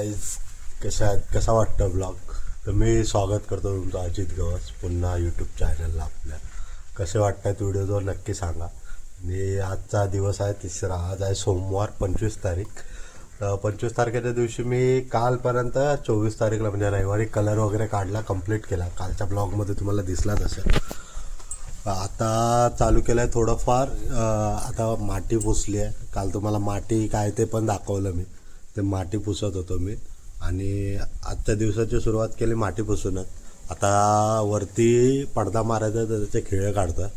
Guys कशा आहेत कसा वाटतं ब्लॉग तर मी स्वागत करतो तुमचं अजित गवस पुन्हा यूट्यूब चॅनलला आपल्या. कसे वाटतात व्हिडिओ जो नक्की सांगा. आणि आजचा दिवस आहे तिसरा. आज आहे सोमवार पंचवीस तारीख. तर पंचवीस तारखेच्या दिवशी मी कालपर्यंत चोवीस तारीखला म्हणजे रविवारी कलर वगैरे काढला कंप्लीट केला. कालच्या ब्लॉगमध्ये तुम्हाला दिसलाच असेल. आता चालू केलं आहे थोडंफार आता माती पुसली आहे काल तुम्हाला माती काय ते पण दाखवलं मी. ते माती पुसत होतो मी. आणि आजच्या दिवसाची सुरुवात केली माती पुसूनच. आता वरती पडदा मारायचा तर त्याचे खिळे काढतं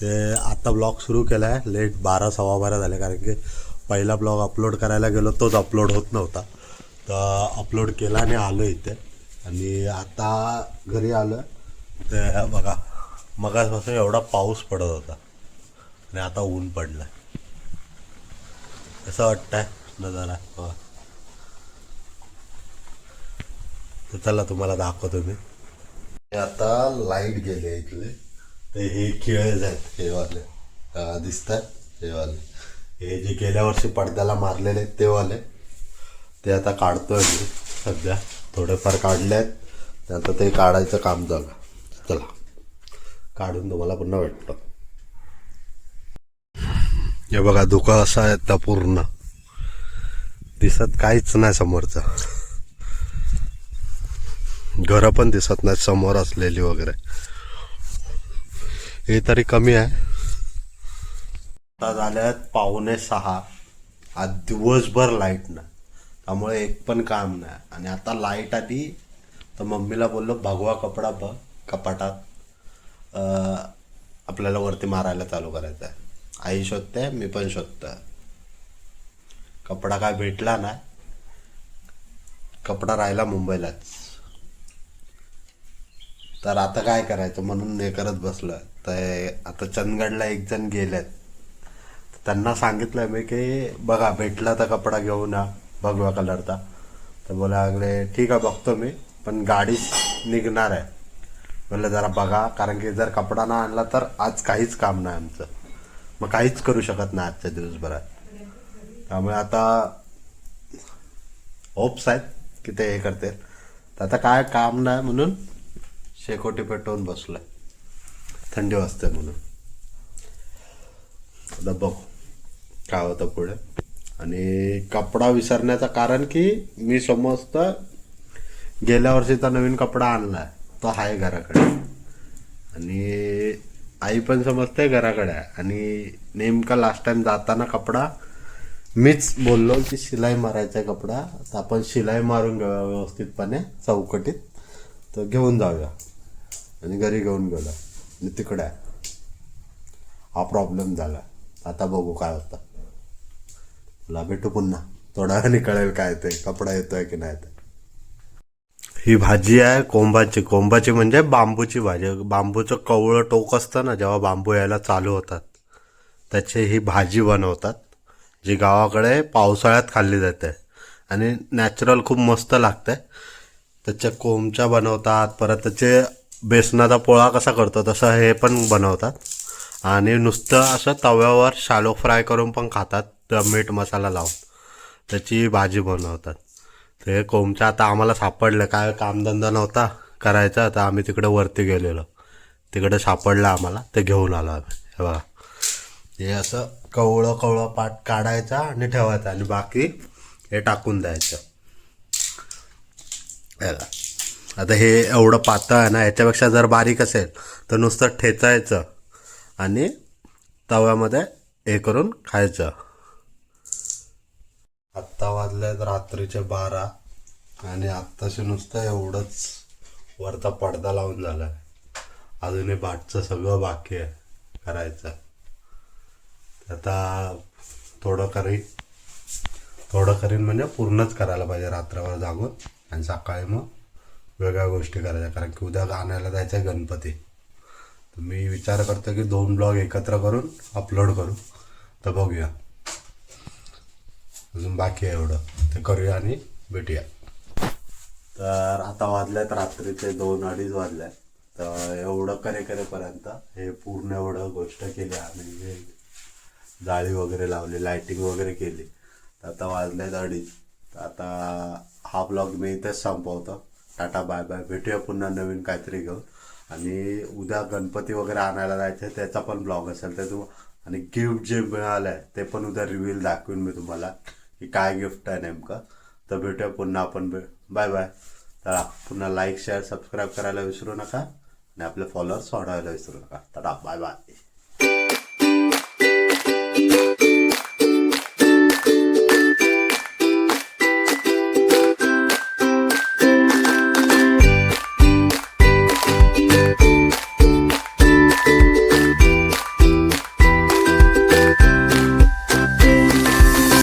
ते आता ब्लॉग सुरू केला आहे लेट बारा सव्वा बारा झाले. कारण की पहिला ब्लॉग अपलोड करायला गेलो तोच अपलोड होत नव्हता. तर अपलोड केला आणि आलो इथे. आणि आता घरी आलो. ते बघा मगासपासून एवढा पाऊस पडत होता. आणि आता ऊन पडलं कसं वाटतंय? नजारा हो. तर चला तुम्हाला दाखवतो मी. आता लाइट गेले इथले ते हे खिळे आहेत हे वाले. दिसतात हे वाले. हे जे गेल्या वर्षी पडद्याला मारलेले आहेत ते वाले. ते आता काढतोय मी सध्या. थोडेफार काढले आहेत त्यानंतर ते काढायचं काम झालं. चला. काढून तुम्हाला पुन्हा भेटतो. हे बघा धुकं असं आहे आता पूर्ण. दिसत काहीच नाही समोरचं. घरं पण दिसत नाहीत समोर असलेली वगैरे. हे तरी कमी आहे. आता झाल्यात पावणे सहा. आज दिवसभर लाइट ना त्यामुळे एक पण काम नाही. आणि आता लाइट आली तर मम्मीला बोललो भगवा कपडा बघ कपाटात. आपल्याला वरती मारायला चालू करायचं आहे आई शोधते मी पण शोधतोय. कपडा काय भेटला ना कपडा राहिला मुंबईलाच. तर आता काय करायचं? म्हणून हे करत बसलं तर आता चंदगडला एक जण गेलेत. त्यांना सांगितलं मी की बघा भेटला तर कपडा घेऊन या भगव्या कलरचा. तर बोला लागले ठीक आहे बघतो मी पण गाडी निघणार आहे. म्हणलं जरा बघा कारण की जर कपडा ना आणला तर आज काहीच काम नाही आमचं. मग काहीच करू शकत नाही आजच्या दिवसभरात. त्यामुळे आता होप्स आहेत की ते हे करतील. तर आता काय काम नाही म्हणून शेकोटी पेटवून बसलोय. थंडी वाजते म्हणून. आता बघू काय होतं पुढे. आणि कपडा विसरण्याचं कारण की मी समजतं गेल्या वर्षीचा नवीन कपडा आणलाय. तो आहे घराकडे. आणि आई पण समजते घराकडे आहे. आणि नेमका लास्ट टाइम जाताना कपडा मीच बोललो की शिलाई मारायचा आहे कपडा. तर आपण शिलाई मारून घेऊया व्यवस्थितपणे चौकटीत. तर घेऊन जाऊया. आणि घरी घेऊन गेलो. आणि तिकडे आहे हा प्रॉब्लेम झाला. आता बघू काय होतं. तुला भेटू पुन्हा. थोडा वेळाने कळेल काय ते कपडा येतोय की नाही ते. ही भाजी आहे कोंबाची. कोंबाची म्हणजे बांबूची भाजी. बांबूचं कवळं टोक असतं ना जेव्हा बांबू यायला चालू होतात. त्याची ही भाजी बनवतात जी गावाकडे पावसाळ्यात खाल्ली जाते. आणि नॅचरल खूप मस्त लागते. त्याच्या कोंबच्या बनवतात परत त्याचे बेसनाचा पोळा कसा करतो तसं हे पण बनवतात. आणि नुसतं असं तव्यावर शालो फ्राय करून पण खातात मीठ मसाला लावून. त्याची भाजी बनवतात. ते कोंबच्या आता आम्हाला सापडलं. काय कामधंदा नव्हता करायचा तर आम्ही तिकडे वरती गेलेलो. तिकडे सापडलं आम्हाला ते घेऊन आलो आम्ही. हे बघा. हे असं कवळं कवळं पाट काढायचा आणि ठेवायचा आणि बाकी हे टाकून द्यायचं. बघा. आता हे एवढं पातळ आहे ना याच्यापेक्षा जर बारीक असेल तर नुसतं ठेचायचं आणि तव्यामध्ये हे करून खायचं. आत्ता वाजलेत रात्रीचे बारा आणि आत्ताशी नुसतं एवढंच वरचा पडदा लावून झालाय. आहे अजूनही बाटचं सगळं बाकी आहे करायचं. आता थोडं करीन थोडं करीन म्हणजे पूर्णच करायला पाहिजे रात्रभर जागून आणि सकाळी मग वेगळ्या गोष्टी करायच्या. कारण की उद्या आणायला जायचं आहे गणपती. तर मी विचार करतो की दोन ब्लॉग एकत्र करून अपलोड करू. तर बघूया. अजून बाकी आहे एवढं. ते करूया आणि भेटूया. तर आता वाजल्यात रात्रीचे दोन अडीच वाजले तर एवढं करे करेपर्यंत हे पूर्ण एवढं गोष्ट केली आम्ही. हे जाळी वगैरे लावली लायटिंग वगैरे केली. तर आता वाजल्यात अडीच. तर आता हा ब्लॉग मी इथेच संपवतो. Tata bye bye. भेटूया पुन्हा नवीन काहीतरी घेऊन. आणि उद्या गणपती वगैरे आणायला जायचं त्याचा पण ब्लॉग असेल तर तू आणि गिफ्ट जे मिळालं आहे ते पण उद्या रिव्हील दाखवीन मी तुम्हाला की काय गिफ्ट आहे नेमकं. तर भेटूया पुन्हा आपण. Bye bye. चला पुन्हा लाईक शेअर सबस्क्राईब करायला विसरू नका. आणि आपले फॉलोअर्स वाढवायला विसरू नका. तर बाय बाय.